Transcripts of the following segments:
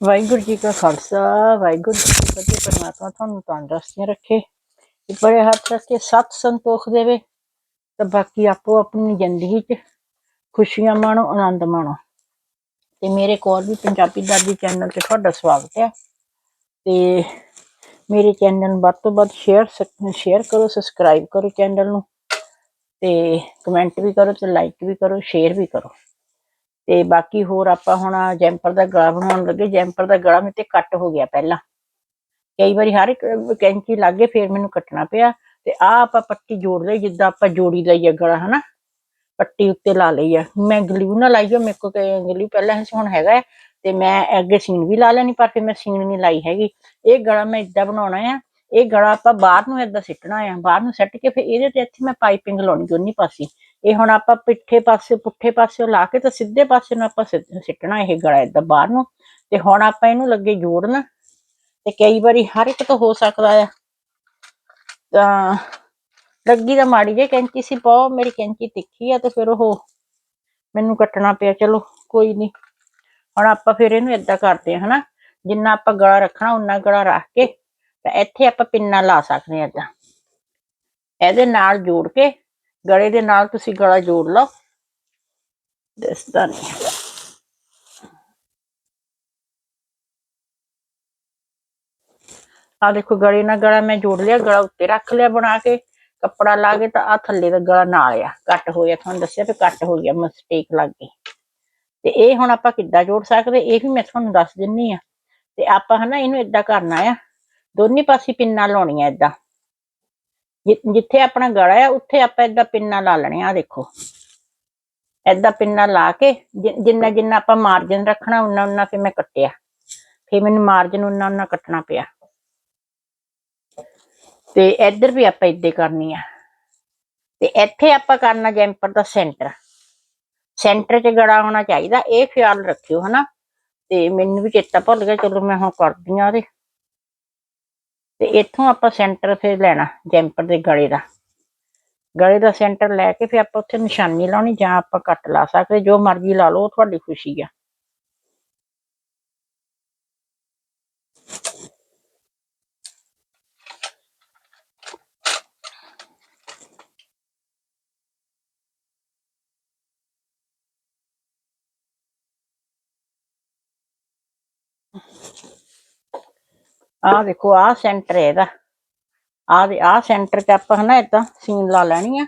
ਵਾਹਿਗੁਰੂ ਜੀ ਕਾ ਖਾਲਸਾ, ਵਾਹਿਗੁਰੂ ਜੀ ਕੀ ਫਤਿਹ। ਪਰਮਾਤਮਾ ਤੁਹਾਨੂੰ ਤੰਦਰੁਸਤੀਆਂ ਰੱਖੇ ਤੇ ਬੜੇ ਹੱਥ ਰੱਖ ਕੇ ਸਤ ਸੰਤੋਖ ਦੇਵੇ ਤੇ ਬਾਕੀ ਆਪੋ ਆਪਣੀ ਜ਼ਿੰਦਗੀ 'ਚ ਖੁਸ਼ੀਆਂ ਮਾਣੋ, ਆਨੰਦ ਮਾਣੋ। ਤੇ ਮੇਰੇ ਕੋਲ ਵੀ ਪੰਜਾਬੀ ਦਾਦੀ ਚੈਨਲ ਤੇ ਤੁਹਾਡਾ ਸਵਾਗਤ ਹੈ। ਤੇ ਮੇਰੇ ਚੈਨਲ ਨੂੰ ਵੱਧ ਤੋਂ ਵੱਧ ਸ਼ੇਅਰ ਸ਼ੇਅਰ ਕਰੋ ਸਬਸਕ੍ਰਾਈਬ ਕਰੋ ਚੈਨਲ ਨੂੰ ਤੇ ਕਮੈਂਟ ਵੀ ਕਰੋ ਤੇ ਲਾਈਕ ਵੀ ਕਰੋ ਸ਼ੇਅਰ ਵੀ ਕਰੋ। ਤੇ ਬਾਕੀ ਹੋਰ ਆਪਾਂ ਹੁਣ ਜੈਂਪਰ ਦਾ ਗਲਾ ਬਣਾਉਣ ਲੱਗੇ। ਜੈਂਪਰ ਦਾ ਗਲਾ ਮੇਰੇ ਤੇ ਕੱਟ ਹੋ ਗਿਆ ਪਹਿਲਾਂ। ਕਈ ਵਾਰੀ ਹਰ ਇੱਕ ਕੈਂਚੀ ਲੱਗੇ ਫਿਰ ਮੈਨੂੰ ਕੱਟਣਾ ਪਿਆ ਤੇ ਆ ਆਪਾਂ ਪੱਟੀ ਜੋੜ ਲਈ ਜਿੱਦਾਂ ਆਪਾਂ ਜੋੜੀ ਲਈ ਆ ਗਲਾ ਹਨਾ? ਪੱਟੀ ਉੱਤੇ ਲਾ ਲਈ ਆ। ਮੈਂ ਗਲੂ ਨਾ ਲਾਈ ਜੋ ਮੇਰੇ ਕੋਲ ਗਲੂ ਪਹਿਲਾਂ ਸੀ ਹੁਣ ਹੈਗਾ ਹੈ, ਤੇ ਮੈਂ ਅੱਗੇ ਸੀਨ ਵੀ ਲਾ ਲੈਣੀ ਪਰ ਫਿਰ ਮੈਂ ਸੀਨ ਨਹੀਂ ਲਾਈ ਹੈਗੀ। ਇਹ ਗਲਾ ਮੈਂ ਇਦਾਂ ਬਣਾਉਣਾ ਆ। ਇਹ ਗਲਾ ਆਪਾਂ ਬਾਹਰ ਨੂੰ ਏਦਾਂ ਸਿੱਟਣਾ ਆ। ਬਾਹਰ ਨੂੰ ਸੱਟ ਕੇ ਫਿਰ ਇਹਦੇ ਤੇ ਇੱਥੇ ਮੈਂ ਪਾਈਪਿੰਗ ਲਾਉਣੀ ਦੋਨੀ ਪਾਸੇ। ਇਹ ਹੁਣ ਆਪਾਂ ਪਿੱਠੇ ਪਾਸੇ, ਪੁੱਠੇ ਪਾਸੇ ਲਾ ਕੇ ਤਾਂ ਸਿੱਧੇ ਪਾਸੇ ਨੂੰ ਆਪਾਂ ਸਿੱਟ- ਸਿੱਟਣਾ ਇਹ ਗਲਾ ਏਦਾਂ ਬਾਹਰ ਨੂੰ। ਤੇ ਹੁਣ ਆਪਾਂ ਇਹਨੂੰ ਲੱਗੇ ਜੋੜਨਾ। ਤੇ ਕਈ ਵਾਰੀ ਹਰ ਇੱਕ ਤੋਂ ਹੋ ਸਕਦਾ ਆ। ਤਾਂ ਲੱਗੀ ਤਾਂ ਮਾੜੀ ਜਿਹੀ ਕੈਂਚੀ ਸੀ ਪਾਓ ਮੇਰੀ ਕੈਂਚੀ ਤਿੱਖੀ ਆ ਤੇ ਫਿਰ ਉਹ ਮੈਨੂੰ ਕੱਟਣਾ ਪਿਆ। ਚਲੋ ਕੋਈ ਨਹੀਂ ਹੁਣ ਆਪਾਂ ਫਿਰ ਇਹਨੂੰ ਏਦਾਂ ਕਰਦੇ ਆ, ਹਨਾ? ਜਿੰਨਾ ਆਪਾਂ ਗਲਾ ਰੱਖਣਾ ਉਨਾ ਗਲਾ ਰੱਖ ਕੇ ਤਾਂ ਇੱਥੇ ਆਪਾਂ ਪਿੰਨਾ ਲਾ ਸਕਦੇ ਆ ਏਦਾਂ। ਇਹਦੇ ਨਾਲ ਜੋੜ ਕੇ ਗਲੇ ਦੇ ਨਾਲ ਤੁਸੀਂ ਗਲਾ ਜੋੜ ਲਓ। ਦਿਸਦਾ ਨਹੀਂ ਹੈਗਾ। ਆ ਦੇਖੋ ਗਲੇ ਨਾਲ ਗਲਾ ਮੈਂ ਜੋੜ ਲਿਆ, ਗਲਾ ਉੱਤੇ ਰੱਖ ਲਿਆ ਬਣਾ ਕੇ। ਕੱਪੜਾ ਲਾ ਕੇ ਤਾਂ ਆ ਥੱਲੇ ਦਾ ਗਲਾ ਨਾਲ ਆ। ਕੱਟ ਹੋਇਆ ਤੁਹਾਨੂੰ ਦੱਸਿਆ ਵੀ ਕੱਟ ਹੋ ਗਿਆ ਮਿਸਟੇਕ ਲੱਗ ਗਈ। ਤੇ ਇਹ ਹੁਣ ਆਪਾਂ ਕਿੱਦਾਂ ਜੋੜ ਸਕਦੇ, ਇਹ ਵੀ ਮੈਂ ਤੁਹਾਨੂੰ ਦੱਸ ਦਿੰਨੀ ਆ। ਤੇ ਆਪਾਂ ਹਨਾ ਇਹਨੂੰ ਏਦਾਂ ਕਰਨਾ ਆ। ਦੋਨੇ ਪਾਸੇ ਪਿੰਨਾਂ ਲਾਉਣੀਆਂ ਏਦਾਂ। ਜਿ- ਜਿੱਥੇ ਆਪਣਾ ਗਲਾ ਆ, ਉੱਥੇ ਆਪਾਂ ਏਦਾਂ ਪਿੰਨਾ ਲਾ ਲੈਣੇ ਆ ਦੇਖੋ। ਏਦਾਂ ਪਿੰਨਾ ਲਾ ਕੇ, ਜਿ- ਜਿੰਨਾ ਜਿੰਨਾ ਆਪਾਂ ਮਾਰਜਨ ਰੱਖਣਾ, ਉਨਾ ਉਨਾ ਫਿਰ ਮੈਂ ਕੱਟਿਆ। ਫਿਰ ਮੈਨੂੰ ਮਾਰਜਨ ਉਨਾ ਉਨਾ ਕੱਟਣਾ ਪਿਆ। ਤੇ ਇੱਧਰ ਵੀ ਆਪਾਂ ਏਦਾਂ ਹੀ ਕਰਨੀ ਆ। ਤੇ ਇੱਥੇ ਆਪਾਂ ਕਰਨਾ ਜੈਂਪਰ ਦਾ ਸੈਂਟਰ। ਸੈਂਟਰ 'ਚ ਗੜਾ ਹੋਣਾ ਚਾਹੀਦਾ, ਇਹ ਖਿਆਲ ਰੱਖਿਓ, ਹਨਾ। ਤੇ ਮੈਨੂੰ ਵੀ ਚੇਤਾ ਭੁੱਲ ਗਿਆ, ਚਲੋ ਮੈਂ ਹੁਣ ਕਰਦੀ ਆ ਉਹਦੇ। ਤੇ ਇੱਥੋਂ ਆਪਾਂ ਸੈਂਟਰ ਫਿਰ ਲੈਣਾ, ਜੈਂਪਰ ਦੇ ਗਲੇ ਦਾ। ਗਲੇ ਦਾ ਸੈਂਟਰ ਲੈ ਕੇ ਫਿਰ ਆਪਾਂ ਉੱਥੇ ਨਿਸ਼ਾਨੀ ਲਾਉਣੀ ਜਾਂ ਆਪਾਂ ਕੱਟ ਲਾ ਸਕਦੇ, ਜੋ ਮਰਜ਼ੀ ਲਾ ਲਓ, ਉਹ ਤੁਹਾਡੀ ਖੁਸ਼ੀ ਆ। ਆਹ ਦੇਖੋ ਆਹ ਸੈਂਟਰ ਹੈ ਇਹਦਾ। ਆਹ ਦੇ ਆਹ ਸੈਂਟਰ 'ਚ ਆਪਾਂ ਹਨਾ ਏਦਾਂ ਸੀਨ ਲਾ ਲੈਣੀ ਆ।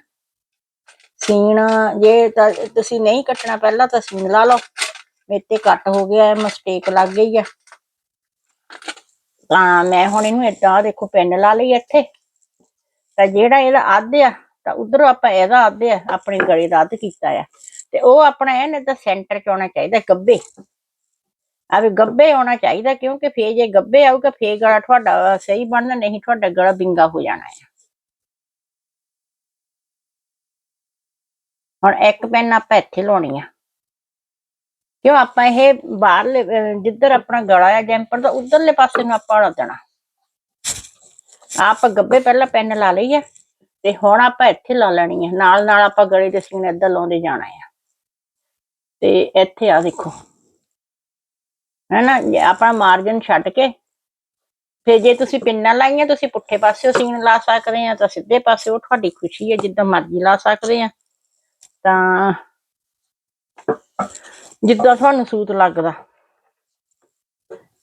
ਸੀਨ, ਜੇ ਤਾਂ ਤੁਸੀਂ ਨਹੀਂ ਕੱਟਣਾ ਪਹਿਲਾਂ ਤਾਂ ਸੀਨ ਲਾ ਲਓ। ਮੇਰੇ ਤੇ ਕੱਟ ਹੋ ਗਿਆ ਮਿਸਟੇਕ ਲੱਗ ਗਈ ਆ। ਤਾਂ ਮੈਂ ਹੁਣ ਇਹਨੂੰ ਏਦਾਂ ਆਹ ਦੇਖੋ ਪਿੰਨ ਲਾ ਲਈ ਇੱਥੇ। ਤਾਂ ਜਿਹੜਾ ਇਹਦਾ ਅੱਧ ਆ, ਤਾਂ ਉਧਰ ਆਪਾਂ ਇਹਦਾ ਅੱਧ ਆ, ਆਪਣੇ ਗਲੇ ਦਾ ਅੱਧ ਕੀਤਾ ਆ। ਤੇ ਉਹ ਆਪਣਾ ਇਹਨੇ ਤਾਂ ਸੈਂਟਰ 'ਚ ਆਉਣਾ ਚਾਹੀਦਾ ਗੱਬੇ ਆਵੇ ਵੀ ਗੱਬੇ ਆਉਣਾ ਚਾਹੀਦਾ ਕਿਉਂਕਿ ਫੇਰ ਜੇ ਗੱਬੇ ਆਊਗਾ, ਫੇਰ ਗਲਾ ਤੁਹਾਡਾ ਸਹੀ ਬਣਨਾ, ਨਹੀਂ ਤੁਹਾਡਾ ਗਲਾ ਬਿੰਗਾ ਹੋ ਜਾਣਾ ਹੈ। ਹੁਣ ਇੱਕ ਪੈਨ ਆਪਾਂ ਇੱਥੇ ਲਾਉਣੀ ਆ। ਕਿਉਂ ਆਪਾਂ ਇਹ ਬਾਹਰਲੇ ਜਿੱਧਰ ਆਪਣਾ ਗਲਾ ਆ, ਜੈਂਪਰ ਦਾ, ਉਧਰਲੇ ਪਾਸੇ ਨੂੰ ਆਪਾਂ ਲਾ ਦੇਣਾ। ਆਪਾਂ ਗੱਬੇ ਪਹਿਲਾਂ ਪੈਨ ਲਾ ਲਈ ਆ, ਤੇ ਹੁਣ ਆਪਾਂ ਇੱਥੇ ਲਾ ਲੈਣੀ ਆ। ਨਾਲ ਨਾਲ ਆਪਾਂ ਗਲੇ ਦੇ ਸੀਨ ਇੱਧਰ ਲਾਉਂਦੇ ਜਾਣਾ ਆ। ਤੇ ਇੱਥੇ ਆ ਦੇਖੋ। ਹਨਾ ਆਪਣਾ ਮਾਰਜਨ ਛੱਡ ਕੇ, ਫਿਰ ਜੇ ਤੁਸੀਂ ਪਿੰਨਾਂ ਲਾਈਆਂ, ਤੁਸੀਂ ਪੁੱਠੇ ਪਾਸਿਓ ਸੀਨ ਲਾ ਸਕਦੇ ਆ, ਤਾਂ ਸਿੱਧੇ ਪਾਸੇ ਉਹ ਤੁਹਾਡੀ ਖੁਸ਼ੀ ਹੈ, ਜਿੱਦਾਂ ਮਰਜ਼ੀ ਲਾ ਸਕਦੇ ਆ। ਤਾਂ ਜਿੱਦਾਂ ਤੁਹਾਨੂੰ ਸੂਤ ਲੱਗਦਾ।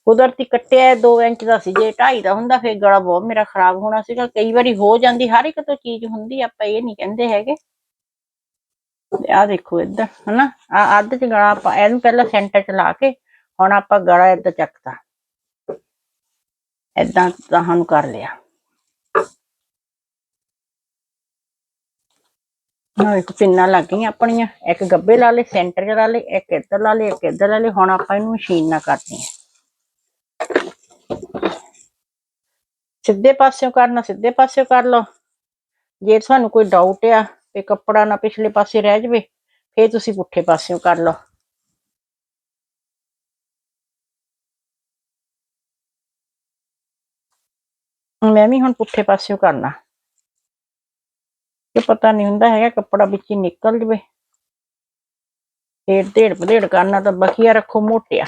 ਕੁਦਰਤੀ ਕੱਟਿਆ 2 ਇੰਚ ਦਾ ਸੀ, ਜੇ 2.5 ਦਾ ਹੁੰਦਾ, ਫਿਰ ਗਲਾ ਬਹੁਤ ਮੇਰਾ ਖਰਾਬ ਹੋਣਾ ਸੀਗਾ। ਕਈ ਵਾਰੀ ਹੋ ਜਾਂਦੀ, ਹਰ ਇੱਕ ਤੋਂ ਚੀਜ਼ ਹੁੰਦੀ, ਆਪਾਂ ਇਹ ਨਹੀਂ ਕਹਿੰਦੇ ਹੈਗੇ। ਆ ਦੇਖੋ ਇੱਧਰ, ਹਨਾ ਆ ਅੱਧ ਚ ਗਲਾ ਆਪਾਂ ਇਹਨੂੰ ਪਹਿਲਾਂ ਸੈਂਟਰ ਚ ਲਾ ਕੇ ਹੁਣ ਆਪਾਂ ਗਲਾ ਏਦਾਂ ਚੱਕਤਾ। ਏਦਾਂ ਤੁਹਾਨੂੰ ਕਰ ਲਿਆ। ਹਾਂ ਇੱਕ ਪਿੰਨਾਂ ਲੱਗ ਗਈਆਂ ਆਪਣੀਆਂ, ਇੱਕ ਗੱਬੇ ਲਾ ਲਏ, ਸੈਂਟਰ 'ਚ ਲਾ ਲਏ, ਇੱਕ ਇੱਧਰ ਲਾ ਲਏ, ਇੱਕ ਇੱਧਰ ਲਾ ਲਏ, ਹੁਣ ਆਪਾਂ ਇਹਨੂੰ ਮਸ਼ੀਨ ਨਾਲ ਕਰਨੀ ਹੈ। ਸਿੱਧੇ ਪਾਸਿਓਂ ਕਰਨਾ, ਸਿੱਧੇ ਪਾਸਿਓਂ ਕਰ ਲਓ। ਜੇ ਤੁਹਾਨੂੰ ਕੋਈ ਡਾਊਟ ਆ ਕਿ ਕੱਪੜਾ ਨਾ ਪਿਛਲੇ ਪਾਸੇ ਰਹਿ ਜਾਵੇ, ਫੇਰ ਤੁਸੀਂ ਪੁੱਠੇ ਪਾਸਿਓਂ ਕਰ ਲਓ। ਮੈਂ ਵੀ ਹੁਣ ਪੁੱਠੇ ਪਾਸਿਓ ਕਰਨਾ। ਕਿ ਪਤਾ ਨਹੀਂ ਹੁੰਦਾ ਹੈਗਾ ਕੱਪੜਾ ਵਿੱਚ ਹੀ ਨਿਕਲ ਜਵੇ। ਢੇੜ ਢੇੜ ਭਦੇੜ ਕਰਨਾ ਤਾਂ ਬਖੀਆ ਰੱਖੋ ਮੋਟਿਆ।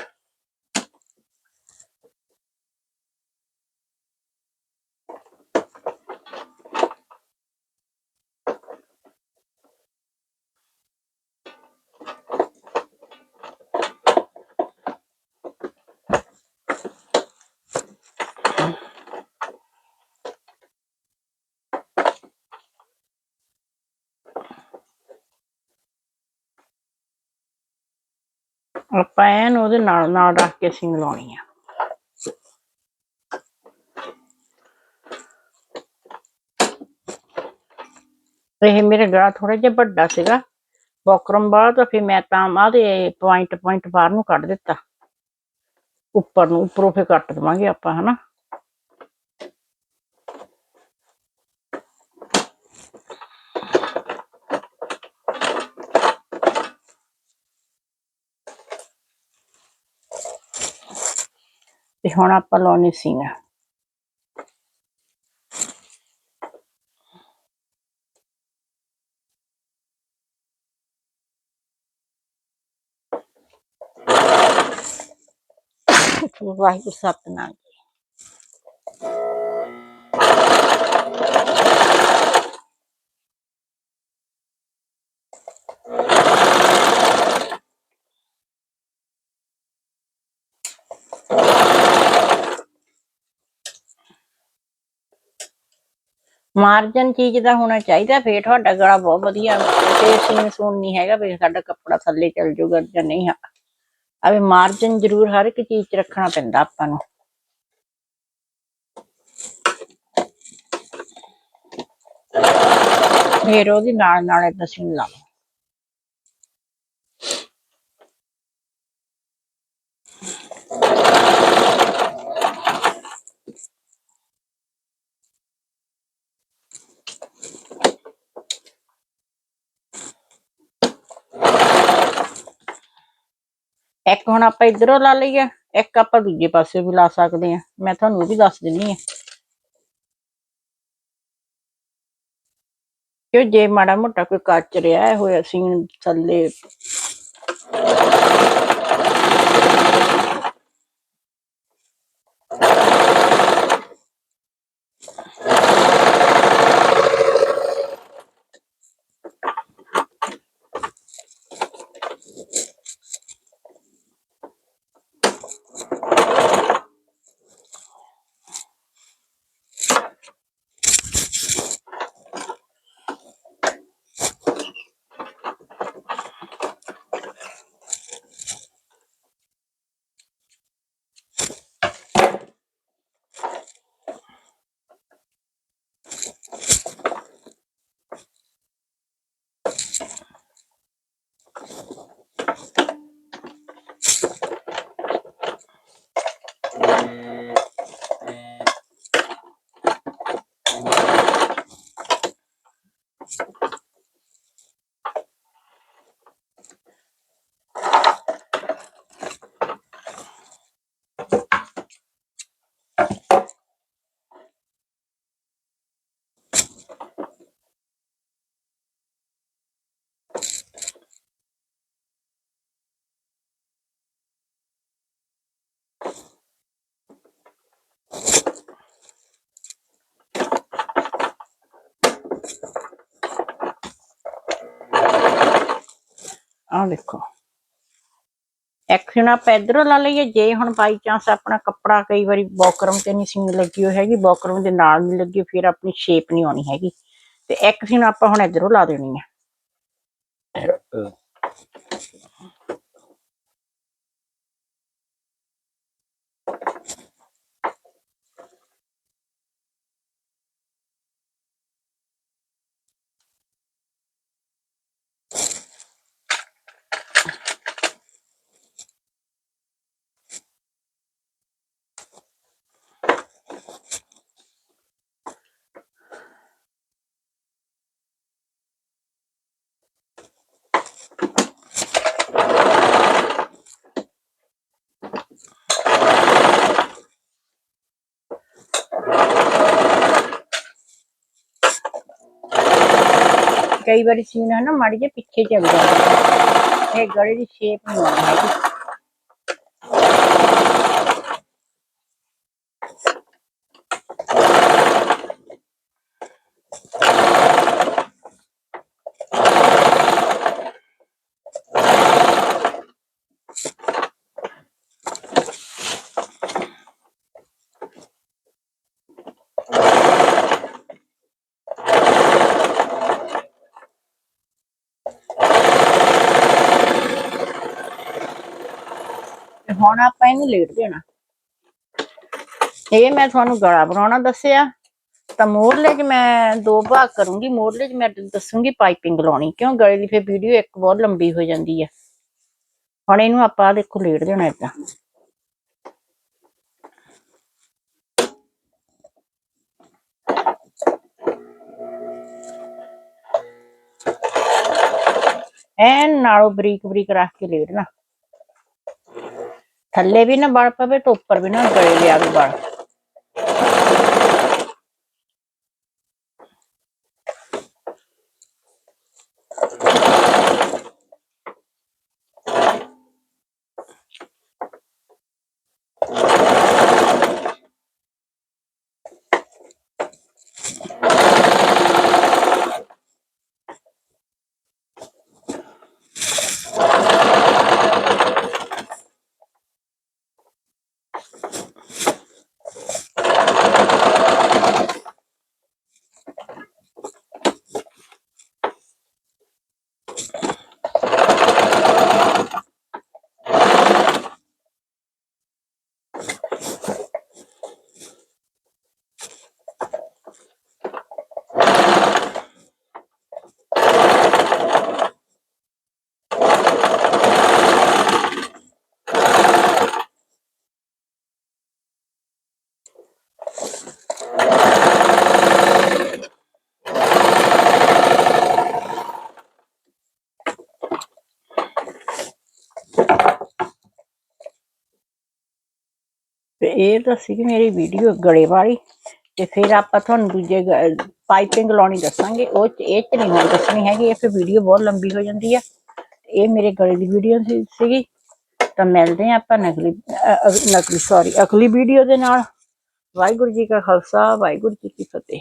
ਆਪਾਂ ਐਨ ਉਹਦੇ ਨਾਲ ਨਾਲ ਰੱਖ ਕੇ ਸਿੰਗ ਲਾਉਣੀ ਆ। ਇਹ ਮੇਰੇ ਗਲਾ ਥੋੜਾ ਜਿਹਾ ਵੱਡਾ ਸੀਗਾ। ਬੋਕਰਮ ਬਾਅਦ ਤਾਂ ਫਿਰ ਮੈਂ ਤਾਂ ਆਦੇ ਪੁਆਇੰਟ ਪੁਆਇੰਟ ਬਾਹਰ ਨੂੰ ਕੱਢ ਦਿੱਤਾ। ਉੱਪਰ ਨੂੰ, ਉੱਪਰੋਂ ਫਿਰ ਕੱਟ ਦਵਾਂਗੇ ਆਪਾਂ, ਹਨਾ? ਤੇ ਹੁਣ ਆਪਾਂ ਲਾਉਣੀ ਸਿੰਗ ਵਾਹਿਗੁਰੂ ਸਤਨਾਮ। ਮਾਰਜਨ ਚੀਜ਼ ਦਾ ਹੋਣਾ ਚਾਹੀਦਾ, ਫੇਰ ਤੁਹਾਡਾ ਗਲਾ ਬਹੁਤ ਵਧੀਆ ਤੇ ਸੀਨ ਸੂਨ ਨਹੀਂ ਹੈਗਾ ਵੀ ਸਾਡਾ ਕੱਪੜਾ ਥੱਲੇ ਚੱਲ ਜਾਊਗਾ ਜਾਂ ਨਹੀਂ। ਅਵੇ ਮਾਰਜਨ ਜ਼ਰੂਰ ਹਰ ਇੱਕ ਚੀਜ਼ 'ਚ ਰੱਖਣਾ ਪੈਂਦਾ ਆਪਾਂ ਨੂੰ। ਫੇਰ ਉਹਦੀ ਨਾਲ ਨਾਲ ਏਦਾਂ ਸੀਨ ਲਾ ਲਓ। ਇੱਕ ਹੁਣ ਆਪਾਂ ਇਧਰੋਂ ਲਾ ਲਈਏ, ਇੱਕ ਆਪਾਂ ਦੂਜੇ ਪਾਸੇ ਵੀ ਲਾ ਸਕਦੇ ਆ ਮੈਂ ਤੁਹਾਨੂੰ ਉਹ ਵੀ ਦੱਸ ਦਿੰਨੀ ਆ ਕਿ ਜੇ ਮਾੜਾ ਮੋਟਾ ਕੋਈ ਕੱਚ ਰਿਹਾ ਹੋਇਆ ਸੀਨ ਥੱਲੇ। ਆਹ ਦੇਖੋ ਐਕਸ਼ਨ ਆਪਾਂ ਇਧਰੋਂ ਲਾ ਲਈਏ, ਜੇ ਹੁਣ ਬਾਈ ਚਾਂਸ ਆਪਣਾ ਕੱਪੜਾ ਕਈ ਵਾਰੀ ਬੌਕਰਮ ਤੇ ਨਹੀਂ ਸਿੰਗ ਲੱਗੀ ਹੋਈ ਹੈਗੀ, ਬੌਕਰਮ ਦੇ ਨਾਲ ਨਹੀਂ ਲੱਗੀ, ਫਿਰ ਆਪਣੀ ਸ਼ੇਪ ਨਹੀਂ ਆਉਣੀ ਹੈਗੀ। ਤੇ ਇੱਕ ਸੀਨ ਆਪਾਂ ਹੁਣ ਇਧਰੋਂ ਲਾ ਦੇਣੀ ਹੈ ਕਈ ਵਾਰੀ ਸੀਨ ਹੈ ਨਾ ਮਾੜੀ ਜਿਹੀ ਪਿੱਛੇ ਚੱਲ ਜਾਂਦੀ ਇਹ ਗਲੇ ਦੀ ਸ਼ੇਪ ਨਹੀਂ ਆਉਣੀ ਹੁਣ ਆਪਾਂ, ਇਹਨੂੰ ਲੇਟ ਦੇਣਾ। ਇਹ ਮੈਂ ਤੁਹਾਨੂੰ ਗਲਾ ਬਣਾਉਣਾ ਦੱਸਿਆ। ਤਾਂ ਮੋਰਲੇ 'ਚ ਮੈਂ ਦੋ ਭਾਗ ਕਰੂੰਗੀ। ਮੋਰਲੇ 'ਚ ਮੈਂ ਦੱਸੂੰਗੀ ਪਾਈਪਿੰਗ ਲਾਉਣੀ। ਕਿਉਂ? ਗਲੇ ਦੀ ਫਿਰ ਵੀਡੀਓ ਇੱਕ ਬਹੁਤ ਲੰਬੀ ਹੋ ਜਾਂਦੀ ਹੈ ਹੁਣ ਇਹਨੂੰ ਆਪਾਂ ਦੇਖੋ, ਲੇਟ ਦੇਣਾ ਏਦਾਂ। ਐਨ ਨਾਲੋਂ ਬਰੀਕ ਬਰੀਕ ਰੱਖ ਕੇ ਲੇਟਣਾ ਥੱਲੇ ਵੀ ਨਾ ਬਲ ਪਵੇ ਤੇ ਉੱਪਰ ਵੀ ਨਾ ਗਲੇ ਦੇ ਆਵੇ ਬਲ ਤੇ ਇਹ ਤਾਂ ਸੀ ਮੇਰੀ ਵੀਡੀਓ ਗਲੇ ਵਾਲੀ ਤੇ ਫਿਰ ਆਪਾਂ ਤੁਹਾਨੂੰ ਦੂਜੇ ਪਾਈਪਿੰਗ ਲਾਉਣੀ ਦੱਸਾਂਗੇ। ਉਹ ਇਹ ਚ ਨਹੀਂ ਹੁਣ ਦੱਸਣੀ ਹੈਗੀ, ਇਹ ਫਿਰ ਵੀਡੀਓ ਬਹੁਤ ਲੰਬੀ ਹੋ ਜਾਂਦੀ ਆ। ਇਹ ਮੇਰੇ ਗਲੇ ਦੀ ਵੀਡੀਓ ਸੀਗੀ। ਤਾਂ ਮਿਲਦੇ ਆ ਆਪਾਂ ਨਕਲੀ ਨਕਲੀ ਸੌਰੀ ਅਗਲੀ ਵੀਡੀਓ ਦੇ ਨਾਲ। ਵਾਹਿਗੁਰੂ ਜੀ ਕਾ ਖਾਲਸਾ, ਵਾਹਿਗੁਰੂ ਜੀ ਕੀ ਫਤਿਹ।